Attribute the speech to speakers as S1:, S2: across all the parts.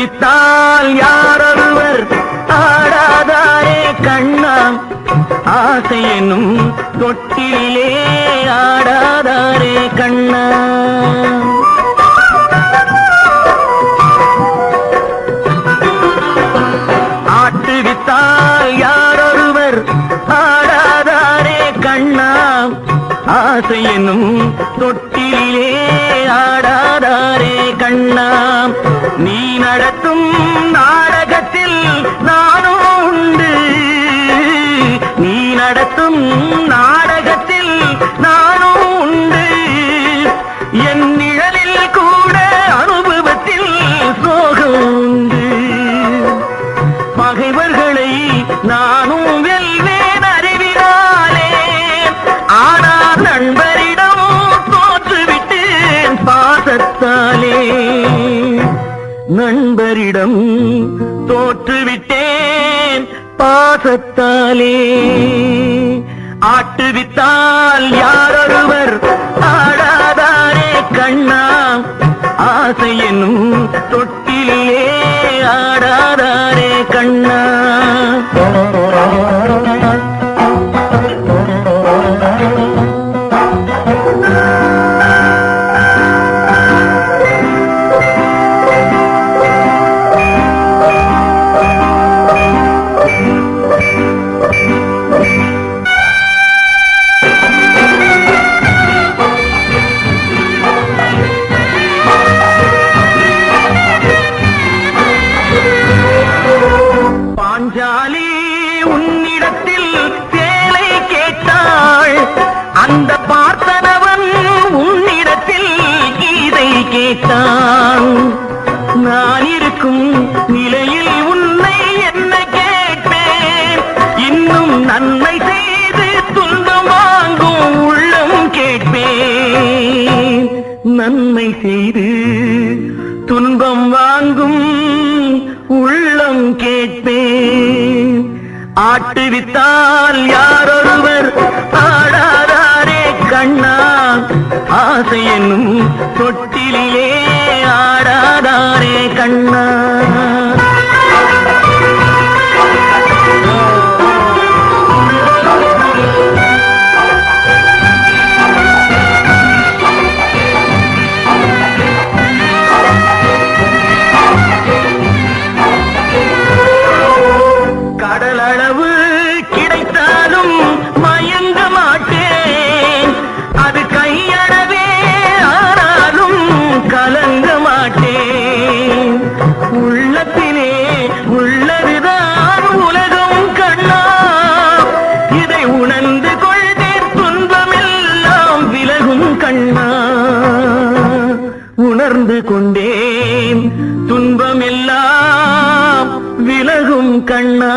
S1: ஆட்டுவித்தால் யாரொருவர் ஆடாதாரே கண்ணாம். ஆசை என்னும் தொட்டிலே ஆடாதாரே கண்ணா ஆட்டுவித்தால் யாரொருவர் ஆடாதாரே கண்ணாம். ஆசை என்னும் தொட்டிலே ஆடாதாரே கண்ணா நீ நடத்தும் நாடகத்தில் நானும் உண்டு. நீ நடத்தும் நாடகத்தில் நானும் உண்டு. என் நிழலில் கூட அனுபவத்தில் சோகம் உண்டு. பகைவர்களை நானும் வெல்வேன் அறிவினாலே. ஆனால் நண்பர் தோற்றுவிட்டேன் பாசத்தாலே. ஆட்டுவித்தால் யாரொருவர் ஆடாதாரே கண்ணா. ஆசை என்னும் தொட்டிலே ஆடா. கேட்டான் நான் இருக்கும் நிலையில் உன்னை என்ன கேட்டேன் இன்னும் நன்மை செய்து துன்பம் வாங்கும் உள்ளம் கேட்பேன். நன்மை செய்து துன்பம் வாங்கும் உள்ளம் கேட்பேன். ஆட்டுவித்தால் யாரோ கண்ணா ஆசை என்னும் தொட்டிலே ஆடாதாரே கண்ணா. கண்ணா உணர்ந்து கொண்டேன். துன்பமெல்லாம் விலகும் கண்ணா.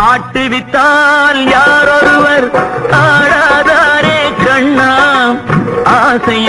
S1: ஆட்டுவித்தால் யாரொருவர் காணாதாரே கண்ணா. ஆசை